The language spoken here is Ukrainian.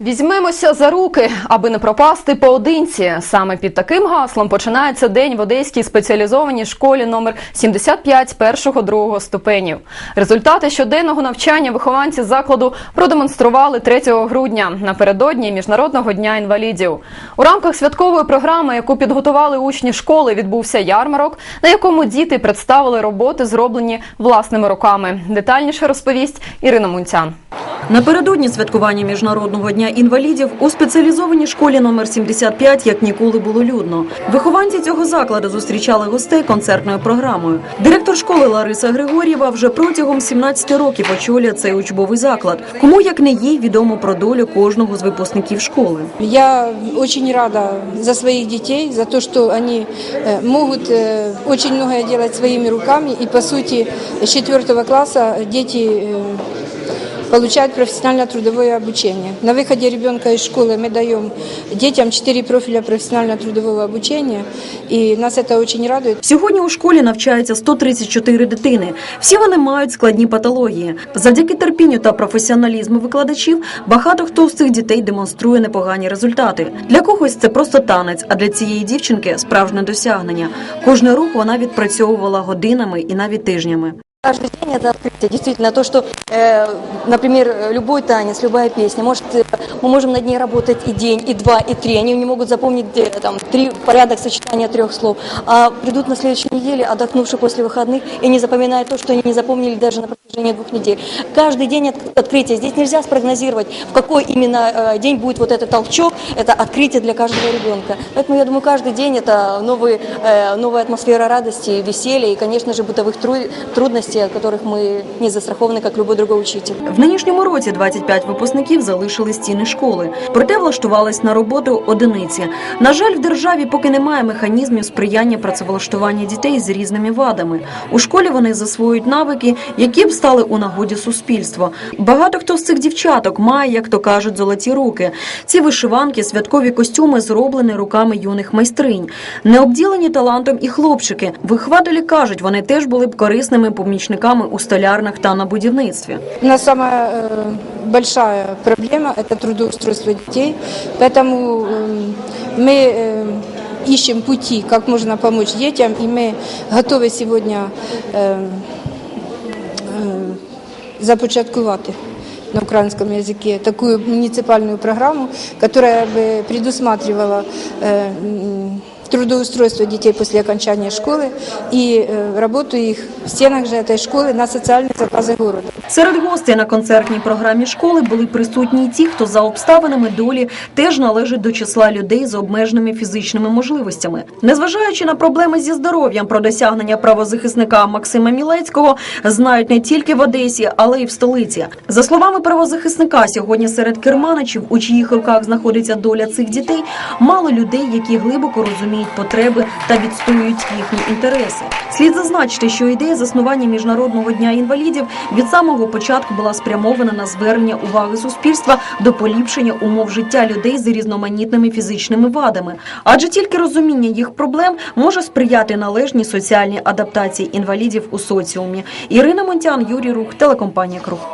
Візьмемося за руки, аби не пропасти поодинці. Саме під таким гаслом починається день в Одеській спеціалізованій школі номер 75 першого-другого ступенів. Результати щоденного навчання вихованці закладу продемонстрували 3 грудня напередодні міжнародного дня інвалідів. У рамках святкової програми, яку підготували учні школи, відбувся ярмарок, на якому діти представили роботи, зроблені власними руками. Детальніше розповість Ірина Мунцян. Напередодні святкування міжнародного дня інвалідів у спеціалізованій школі номер 75 як ніколи було людно. Вихованці цього закладу зустрічали гостей концертною програмою. Директор школи Лариса Григор'єва вже протягом 17 років очолює цей учбовий заклад. Кому як не їй відомо про долю кожного з випускників школи. Я очень рада за своих детей, за то, что они э, могут э, очень многое делать своими руками. И, по сути, с четвертого класса дети э, получают профессионально-трудовое обучение. На выходе ребенка из школы мы даем детям 4 профиля профессионально-трудового обучения, и нас это очень радует. Сьогодні у школі навчається 134 дитини. Всі вони мають складні патології. Завдяки терпінню та професіоналізму викладачів багато хто з цих дітей демонструє непогані результати. Для когось це просто танець, а для цієї дівчинки справжнє досягнення. Кожний рух вона відпрацьовувала годинами і навіть тижнями. Каждый день это открытие. Действительно, то, что, э, например, любой танец, любая песня, может, э, мы можем над ней работать и день, и два, и три. Они не могут запомнить э, там, три порядок сочетания трех слов. А придут на следующей неделе, отдохнувши после выходных, и не запоминают то, что они не запомнили даже на протяжении двух недель. Каждый день от- открытие. Здесь нельзя спрогнозировать, в какой именно э, день будет вот этот толчок. Это открытие для каждого ребенка. Поэтому я думаю, каждый день это новые, э, новая атмосфера радости, веселья и, конечно же, бытовых тру- трудностей, от которых мы не застрахованы, как любой другой учитель. В нинішньому році 25 випускників залишили стіни школи, проте влаштувались на роботу одиниці. На жаль, в державі поки немає механізмів сприяння працевлаштування дітей з різними вадами. У школі вони засвоюють навики, які б стали у нагоді суспільства. Багато хто з цих дівчаток має, як то кажуть, золоті руки. Ці вишиванки, святкові костюми зроблені руками юних майстринь. Не обділені талантом і хлопчики. Вихвателі кажуть, вони теж були б корисними помічниками у столярнах та на будівництві. У нас самая э, большая проблема – это трудоустройство детей, поэтому э, мы э, ищем пути, как можно помочь детям, и мы готовы сегодня э, э, започаткувати на украинском языке такую муниципальную программу, которая бы предусматривала э, м, трудоустройство детей после окончания школы и э, работу их в стенах же этой школы на социальные заказы города. Серед гостей на концертній програмі школи були присутні й ті, хто за обставинами долі теж належить до числа людей з обмеженими фізичними можливостями. Незважаючи на проблеми зі здоров'ям, про досягнення правозахисника Максима Мілецького знають не тільки в Одесі, але й в столиці. За словами правозахисника, сьогодні серед керманичів, у чиїх руках знаходиться доля цих дітей, мало людей, які глибоко розуміють потреби та відстоюють їхні інтереси. Слід зазначити, що ідея заснування міжнародного дня інвалідів від самого початку була спрямована на звернення уваги суспільства до поліпшення умов життя людей з різноманітними фізичними вадами, адже тільки розуміння їх проблем може сприяти належній соціальній адаптації інвалідів у соціумі. Ірина Монтян, Юрій Рух, телекомпанія Круг.